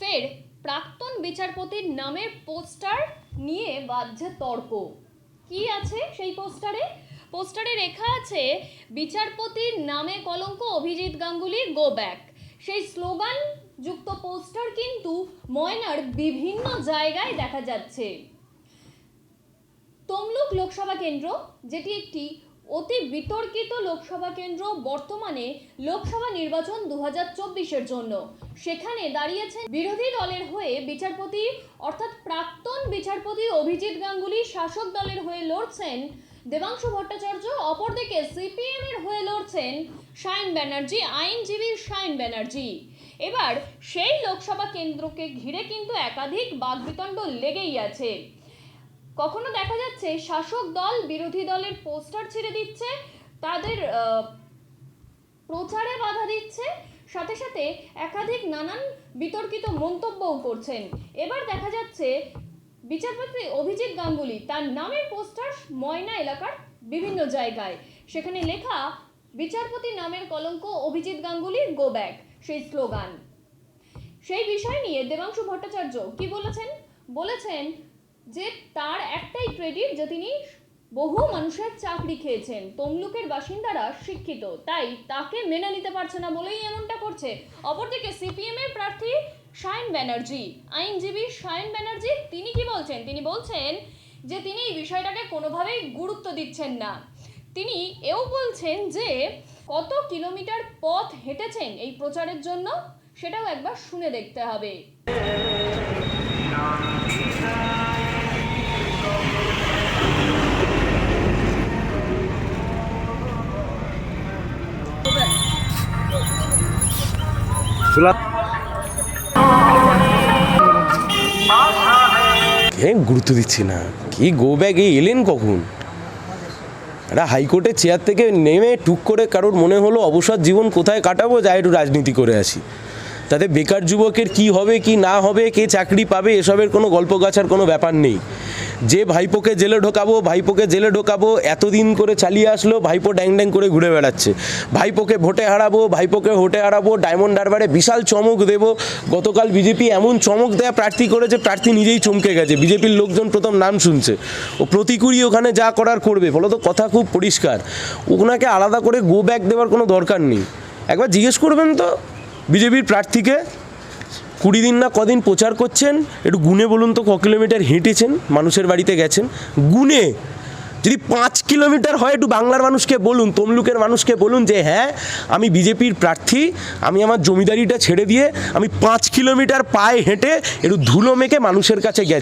ফের প্রাক্তন বিচারপতির নামের পোস্টার নিয়ে বাজছে তর্ক। কি আছে সেই পোস্টারে? পোস্টারে লেখা আছে, বিচারপতির নামে কলঙ্ক অভিজিৎ গাঙ্গুলি গো ব্যাক সেই স্লোগান যুক্ত পোস্টার কিন্তু ময়নার বিভিন্ন জায়গায় দেখা যাচ্ছে। তমলুক লোকসভা কেন্দ্র, যেটি একটি অতি বিতর্কিত লোকসভা কেন্দ্র বর্তমানে লোকসভা নির্বাচন দু হাজার জন্য। সেখানে দাঁড়িয়েছেন বিরোধী দলের হয়ে বিচারপতি, অর্থাৎ প্রাক্তন বিচারপতি অভিজিৎ গাঙ্গুলি, শাসক দলের হয়ে লড়ছেন দেবাংশু ভট্টাচার্য, অপরদিকে সিপিএম এর হয়ে লড়ছেন শাইন ব্যানার্জি, আইনজীবী শাইন ব্যানার্জি। এবার সেই লোকসভা কেন্দ্রকে ঘিরে কিন্তু একাধিক বাগবিতণ্ড লেগেই আছে। কখনো দেখা যাচ্ছে শাসক দল, বিরোধী দলের পোস্টার ছেড়ে দিচ্ছে, তাদের প্রচারে বাধা দিচ্ছে, সাথে সাথে একাধিক নানান বিতর্কিত মন্তব্যও করছেন। এবার দেখা যাচ্ছে বিচারপতি অভিজিৎ গাঙ্গুলি তার নামের পোস্টার ময়না এলাকার বিভিন্ন জায়গায়। সেখানে লেখা, বিচারপতি নামের কলঙ্ক অভিজিৎ গাঙ্গুলি গো ব্যাক সেই স্লোগান। সেই বিষয় নিয়ে দেবাংশু ভট্টাচার্য কি বলেছেন? বলেছেন যে তার একটাই ক্রেডিট যে তিনি বহু মানুষের চাকরি খেয়েছেন তমলুকের বাসিন্দারা শিক্ষিত তাই তাকে মেনে নিতে পারছে না বলেই এমনটা করছে অপরদিকে সিপিএম এর প্রার্থী শাইন ব্যানার্জি আইনজীবী শাইন ব্যানার্জি তিনি কি বলছেন তিনি বলছেন যে তিনি এই বিষয়টাকে কোনোভাবেই গুরুত্ব দিচ্ছেন না তিনি এও বলছেন যে কত কিলোমিটার পথ হেঁটেছেন এই প্রচারের জন্য সেটাও একবার শুনে দেখতে হবে গুরুত্ব দিচ্ছি না। কি গো ব্যাগে এলেন কখন? একটা হাইকোর্টের চেয়ার থেকে নেমে টুক করে কারোর মনে হলো অবসর জীবন কোথায় কাটাবো, যাই একটু রাজনীতি করে আসি। তাতে বেকার যুবকের কি হবে, কি না হবে, কে চাকরি পাবে, এসবের কোনো গল্প গাছার কোনো ব্যাপার নেই। যে ভাইপোকে জেলে ঢোকাবো, ভাইপোকে জেলে ঢোকাবো, এতদিন করে চালিয়ে আসলো, ভাইপো ড্যাং ড্যাং করে ঘুরে বেড়াচ্ছে। ভাইপোকে ভোটে হারাবো, ভাইপোকে ভোটে হারাবো, ডায়মন্ড হারবারে বিশাল চমক দেব। গতকাল বিজেপি এমন চমক দেয়া প্রার্থী করেছে, প্রার্থী নিজেই চমকে গেছে। বিজেপির লোকজন প্রথম নাম শুনছে। ও প্রতিকুরই ওখানে যা করার করবে ফলত কথা খুব পরিষ্কার। ওনাকে আলাদা করে গো ব্যাক দেওয়ার কোনো দরকার নেই। একবার জিজ্ঞেস করবেন তো বিজেপির প্রার্থীকে। কুড়ি দিন না কদিন প্রচার করছেন, একটু গুনে বলুন তো ক কিলোমিটার হেঁটেছেন, মানুষের বাড়িতে গেছেন। গুনে, যদি পাঁচ কিলোমিটার হয় একটু বাংলার মানুষকে বলুন, তমলুকের মানুষকে বলুন যে হ্যাঁ আমি বিজেপির প্রার্থী, আমি আমার জমিদারিটা ছেড়ে দিয়ে, আমি পাঁচ কিলোমিটার পায়ে হেঁটে একটু ধুলো মেখে মানুষের কাছে গেছি।